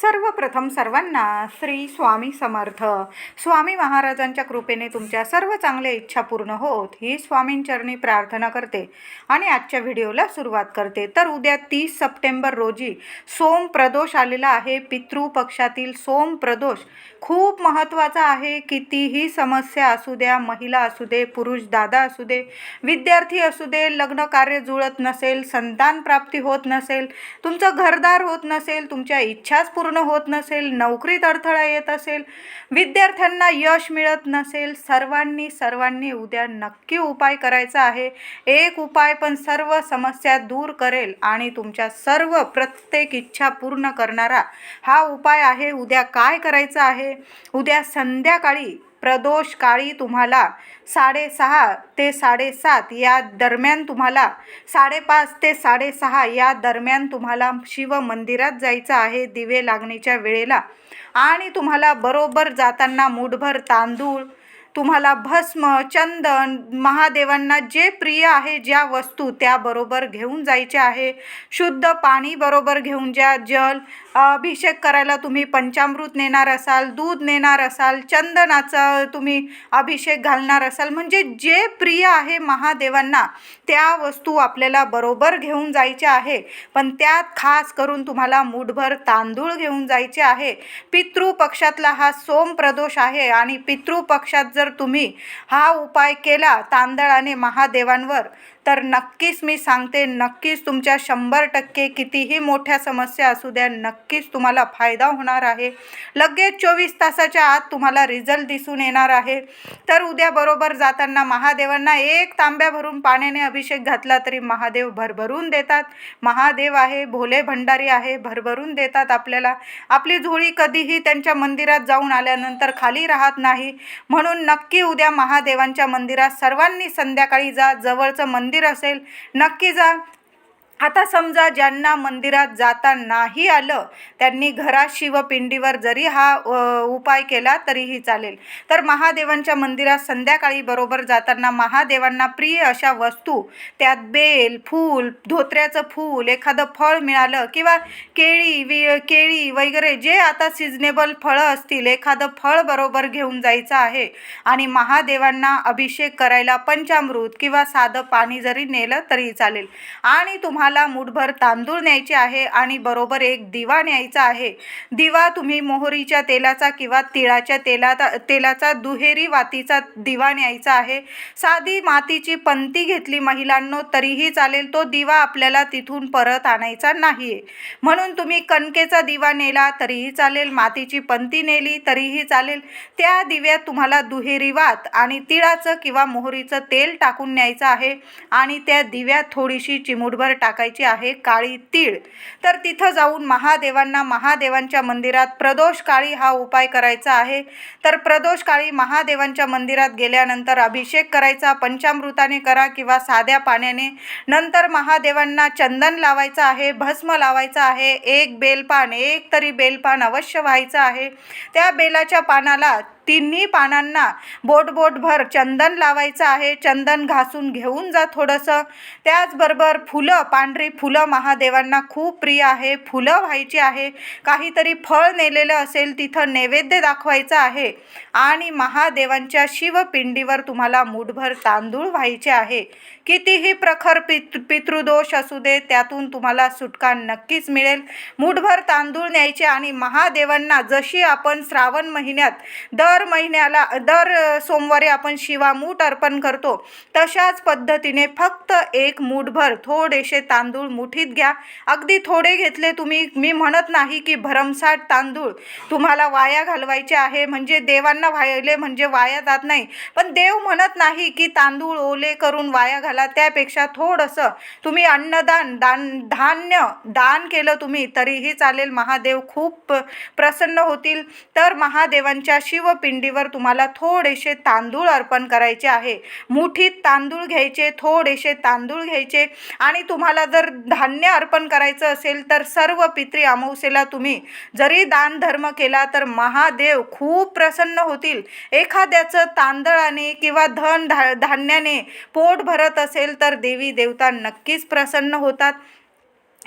सर्वप्रथम सर्वांना श्री स्वामी समर्थ. स्वामी महाराजांच्या कृपेने तुमच्या सर्व चांगल्या इच्छा पूर्ण होत ही स्वामींचरणी प्रार्थना करते आणि आजच्या व्हिडिओला सुरुवात करते. तर उद्या तीस सप्टेंबर रोजी सोम प्रदोष आलेला आहे. पितृ पक्षातील सोम प्रदोष खूप महत्त्वाचा आहे. कितीही समस्या असू द्या महिला असू दे पुरुष दादा असू दे विद्यार्थी असू दे लग्न कार्य जुळत नसेल संतान प्राप्ती होत नसेल तुमचं घरदार होत नसेल तुमच्या इच्छाच पूर्ण पूर्ण होत नसेल नोकरीत अडथळा येत असेल विद्यार्थ्यांना यश मिळत नसेल सर्वांनी सर्वांनी उद्या नक्की उपाय करायचा आहे. एक उपाय पण सर्व समस्या दूर करेल आणि तुमच्या सर्व प्रत्येक इच्छा पूर्ण करणारा हा उपाय आहे. उद्या काय करायचं आहे? उद्या संध्याकाळी प्रदोष काळी तुम्हाला साडेसहा ते साडेसात या दरम्यान तुम्हाला साडेपाच ते साडेसहा या दरम्यान तुम्हाला शिव मंदिरात जायचं आहे दिवे लागणीच्या वेळेला. आणि तुम्हाला बरोबर जाताना मुठभर तांदूळ तुम्हाला भस्म चंदन महादेवांना जे प्रिय आहे ज्या वस्तू त्याबरोबर घेऊन जायच्या आहे. शुद्ध पाणी बरोबर घेऊन जा जल अभिषेक करायला तुम्ही पंचामृत नेणार असाल दूध नेणार असाल चंदनाचा तुम्ही अभिषेक घालणार असाल म्हणजे जे प्रिय आहे महादेवांना त्या वस्तू आपल्याला बरोबर घेऊन जायच्या आहे. पण त्यात खास करून तुम्हाला मुठभर तांदूळ घेऊन जायचे आहे. पितृ पक्षातला हा सोम प्रदोष आहे आणि पितृ पक्षात जर तुम्ही हा उपाय केला तांदळाने महादेवांवर तर नक्कीच मी सांगते नक्कीच तुमच्या शंभर टक्के कितीही मोठ्या समस्या असू द्या नक्कीच तुम्हाला फायदा होणार आहे. लगेच चोवीस तासाच्या आत तुम्हाला रिझल्ट दिसून येणार आहे. तर उद्या बरोबर जाताना महादेवांना एक तांब्या भरून पाण्याने अभिषेक घातला तरी महादेव भरभरून देतात. महादेव आहे भोले भंडारी आहे भरभरून देतात आपल्याला. आपली झोळी कधीही त्यांच्या मंदिरात जाऊन आल्यानंतर खाली राहत नाही. म्हणून नक्की उद्या महादेवांच्या मंदिरात सर्वांनी संध्याकाळी जा जवळचं मंदिर असेल नक्की जा. आता समजा ज्यांना मंदिरात जाता नाही आलं त्यांनी घरात शिवपिंडीवर जरी हा उपाय केला तरीही चालेल. तर महादेवांच्या मंदिरात संध्याकाळी बरोबर जाताना महादेवांना प्रिय अशा वस्तू त्यात बेल फूल धोत्र्याचं फूल एखादं फळ मिळालं किंवा केळी वि केळी वगैरे जे आता सिजनेबल फळं असतील एखादं फळ बरोबर घेऊन जायचं आहे आणि महादेवांना अभिषेक करायला पंचामृत किंवा साधं पाणी जरी नेलं तरी चालेल. आणि तुम्हाला मुठभर तांदूळ न्यायचे आहे आणि बरोबर एक दिवा न्यायचा आहे. दिवा तुम्ही मोहरीच्या तेलाचा किंवा तिळाच्या तेलाचा तेलाचा दुहेरी वातीचा दिवा न्यायचा आहे. साधी मातीची पंती घेतली महिलांनो तरीही चालेल तो दिवा आपल्याला तिथून परत आणायचा नाही आहे म्हणून तुम्ही कणकेचा दिवा नेला तरीही चालेल. मातीची पंती नेली तरीही चालेल. त्या दिव्यात तुम्हाला दुहेरी वात आणि तिळाचं किंवा मोहरीचं तेल टाकून न्यायचं आहे आणि त्या दिव्यात थोडीशी चिमूटभर टाकायची आहे काळी तीळ. तर तिथं जाऊन महादेवांना महादेवांच्या मंदिरात प्रदोष काळी हा उपाय करायचा आहे. तर प्रदोष काळी महादेवांच्या मंदिरात गेल्यानंतर अभिषेक करायचा पंचामृताने करा किंवा साध्या पाण्याने. नंतर महादेवांना चंदन लावायचं आहे भस्म लावायचं आहे एक बेलपान एक तरी बेलपान अवश्य व्हायचं आहे. त्या बेलाच्या पानाला तिन्ही पानांना बोटबोटभर चंदन लावायचं आहे. चंदन घासून घेऊन जा थोडंसं. त्याचबरोबर फुलं पांढरी फुलं महादेवांना खूप प्रिय आहे. फुलं व्हायची आहे. काहीतरी फळ नेलेलं असेल तिथं नैवेद्य दाखवायचं आहे. आणि महादेवांच्या शिवपिंडीवर तुम्हाला मुठभर तांदूळ व्हायचे आहे. कितीही प्रखर पित पितृदोष असू दे त्यातून तुम्हाला सुटका नक्कीच मिळेल. मुठभर तांदूळ न्यायचे आणि महादेवांना जशी आपण श्रावण महिन्यात दर महिन्याला दर सोमवारी आपण शिवामूठ अर्पण करतो तशाच पद्धतीने फक्त एक मूठभर थोडेसे तांदूळ मुठीत घ्या. अगदी थोडे घेतले तुम्ही मी म्हणत नाही की भरमसाठ तांदूळ तुम्हाला वाया घालवायचे आहे म्हणजे देवांना व्हायले म्हणजे वाया जात नाही. पण देव म्हणत नाही की तांदूळ ओले करून वाया घाला त्यापेक्षा थोडंसं तुम्ही अन्नदान दान धान्य दान केलं तुम्ही तरीही चालेल. महादेव खूप प्रसन्न होतील. तर महादेवांच्या शिवपिंडीवर तुम्हाला थोडेसे तांदूळ अर्पण करायचे आहे. मुठीत तांदूळ घ्यायचे थोडेसे तांदूळ घ्यायचे आणि तुम्हाला जर धान्य अर्पण करायचं असेल तर सर्व पित्री अमावस्येला तुम्ही जरी दान धर्म केला तर महादेव खूप प्रसन्न होतील. एखाद्याचं तांदळाने किंवा धन धा धान्याने पोट भरत असेल तर देवी देवता नक्कीच प्रसन्न होतात.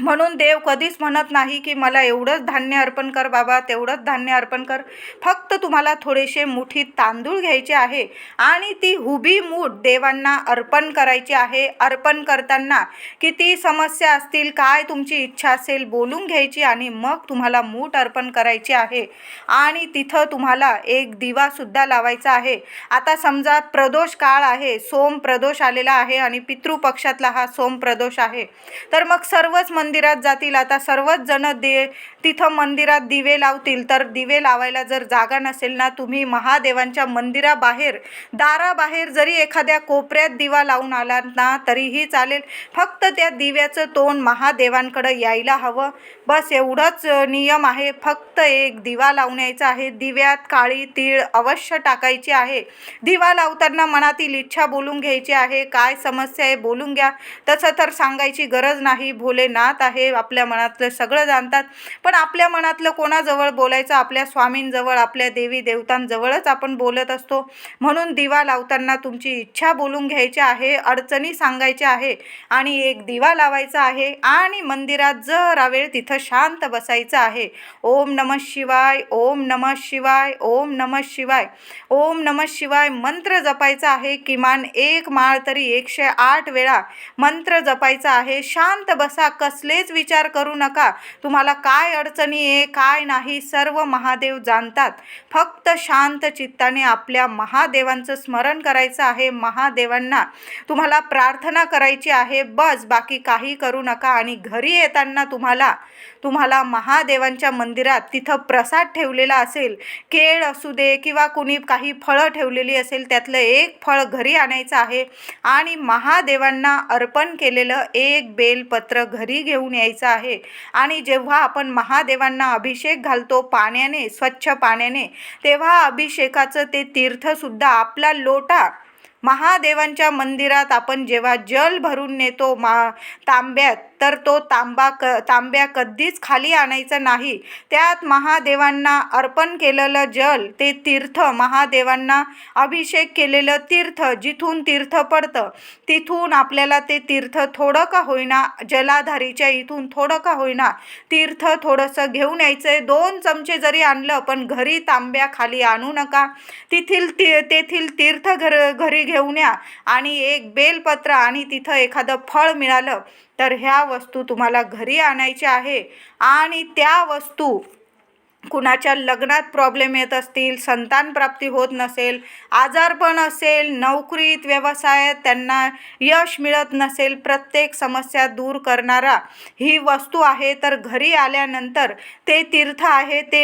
म्हणून देव कधीच म्हणत नाही की मला एवढंच धान्य अर्पण कर बाबा तेवढंच धान्य अर्पण कर. फक्त तुम्हाला थोडेसे मुठीत तांदूळ घ्यायचे आहे आणि ती हुबी मूठ देवांना अर्पण करायची आहे. अर्पण करताना किती समस्या असतील काय तुमची इच्छा असेल बोलून घ्यायची आणि मग तुम्हाला मूठ अर्पण करायची आहे. आणि तिथं तुम्हाला एक दिवासुद्धा लावायचा आहे. आता समजा प्रदोष काळ आहे सोम प्रदोष आलेला आहे आणि पितृपक्षातला हा सोम प्रदोष आहे. तर मग सर्वच मंदिरात जातील. आता सर्वच जण दे तिथं मंदिरात दिवे लावतील. तर दिवे लावायला जर जागा नसेल ना तुम्ही महादेवांच्या मंदिराबाहेर दाराबाहेर जरी एखाद्या कोपऱ्यात दिवा लावून आलात ना तरीही चालेल. फक्त त्या दिव्याचं तोंड महादेवांकडं यायला हवं. बस एवढंच नियम आहे. फक्त एक दिवा लावून यायचा आहे. दिव्यात काळी तीळ अवश्य टाकायची आहे. दिवा लावताना मनातील इच्छा बोलून घ्यायची आहे. काय समस्या आहे बोलून घ्या. तसं तर सांगायची गरज नाही. भोलेनाथ आहे आपल्या मनातलं सगळं जाणतात. पण आपल्या मनातलं कोणाजवळ बोलायचं? आपल्या स्वामींजवळ आपल्या देवी देवतांजवळच आपण बोलत असतो. म्हणून दिवा लावताना तुमची इच्छा बोलून घ्यायची आहे अडचणी सांगायच्या आहे आणि एक दिवा लावायचा आहे आणि मंदिरात जरा वेळ तिथं शांत बसायचं आहे. ओम नम शिवाय ओम नम शिवाय ओम नम शिवाय. ओम नम शिवाय मंत्र जपायचा आहे किमान एक माळ तरी एकशे आठ वेळा मंत्र जपायचा आहे. शांत बसा कसलेच विचार करू नका. तुम्हाला काय अडचणी आहे काय नाही सर्व महादेव जाणतात. फक्त शांत चित्ताने आपल्या महादेवांचं स्मरण करायचं आहे महादेवांना. तुम्हाला प्रार्थना करायची आहे बस बाकी काही करू नका आणि घरी येताना तुम्हाला तुम्हाला महादेवांच्या मंदिरात तिथं प्रसाद ठेवलेला असेल केळ असू दे किंवा कुणी काही फळं ठेवलेली असेल त्यातलं एक फळ घरी आणायचं आहे आणि महादेवांना अर्पण केलेलं एक बेलपत्र घरी घेऊन यायचं आहे. आणि जेव्हा आपण महादेवांना अभिषेक घालतो पाण्याने स्वच्छ पाण्याने तेव्हा अभिषेकाचं ते तीर्थसुद्धा आपला लोटा. महादेवांच्या मंदिरात आपण जेव्हा जल भरून नेतो मा तांब्यात तर तो तांबा क तांब्या कधीच खाली आणायचा नाही. त्यात महादेवांना अर्पण केलेलं जल ते तीर्थ महादेवांना अभिषेक केलेलं तीर्थ जिथून तीर्थ पडतं तिथून आपल्याला ते तीर्थ थोडं का होईना जलाधारीच्या इथून थोडं का होईना तीर्थ थोडंसं घेऊन यायचं आहे दोन चमचे जरी आणलं पण घरी तांब्या खाली आणू नका. तिथील ती तेथील तीर्थ घर घरी घेऊन या. आणि एक बेलपत्र आणि तिथं एखादं फळ मिळालं तर ह्या वस्तू तुम्हाला घरी आणायच्या आहे. आणि त्या वस्तू कुणाच्या लग्नात प्रॉब्लेम येत असतील संतान प्राप्ती होत नसेल आजारपण असेल नोकरीत व्यवसायात त्यांना यश मिळत नसेल प्रत्येक समस्या दूर करणारा ही वस्तू आहे. तर घरी आल्यानंतर ते तीर्थ आहे ते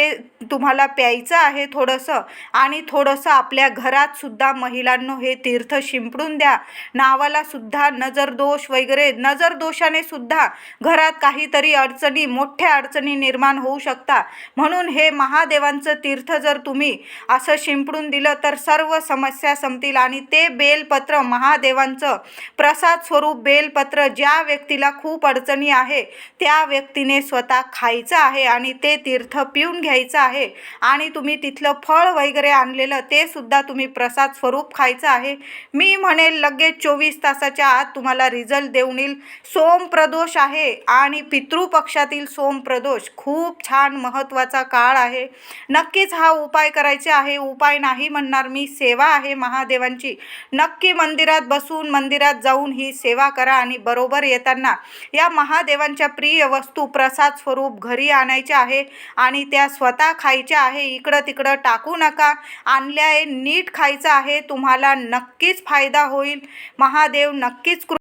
तुम्हाला प्यायचं आहे थोडंसं आणि थोडंसं आपल्या घरातसुद्धा महिलांनो हे तीर्थ शिंपडून द्या. नावाला सुद्धा नजरदोष वगैरे नजरदोषाने सुद्धा घरात काहीतरी अडचणी मोठ्या अडचणी निर्माण होऊ शकता म्हणून हे महादेवांचं तीर्थ जर तुम्ही असं शिंपडून दिलं तर सर्व समस्या संपतील आणि ते बेलपत्र महादेवांचं प्रसाद स्वरूप बेलपत्र ज्या व्यक्तीला खूप अडचणी आहे त्या व्यक्तीने स्वतः खायचं आहे आणि ते तीर्थ पिऊन घ्यायचं आहे. आणि तुम्ही तिथलं फळ वगैरे आणलेलं ते सुद्धा तुम्ही प्रसाद स्वरूप खायचं आहे. मी म्हणेल लगेच चोवीस तासाच्या आत तुम्हाला रिझल्ट देऊन येईल. सोमप्रदोष आहे आणि पितृपक्षातील सोमप्रदोष खूप छान महत्त्वाचा काळ आहे. नक्कीच हा उपाय करायचे आहे. उपाय नाही म्हणणार मी सेवा आहे महादेवांची. नक्की मंदिरात बसून मंदिरात जाऊन ही सेवा करा आणि बरोबर येताना या महादेवांच्या प्रिय वस्तू प्रसाद स्वरूप घरी आणायच्या आहे आणि त्या स्वतः खायच्या आहे इकडं तिकडं टाकू नका. आणल्या आहे नीट खायचं आहे तुम्हाला नक्कीच फायदा होईल. महादेव नक्कीच कृ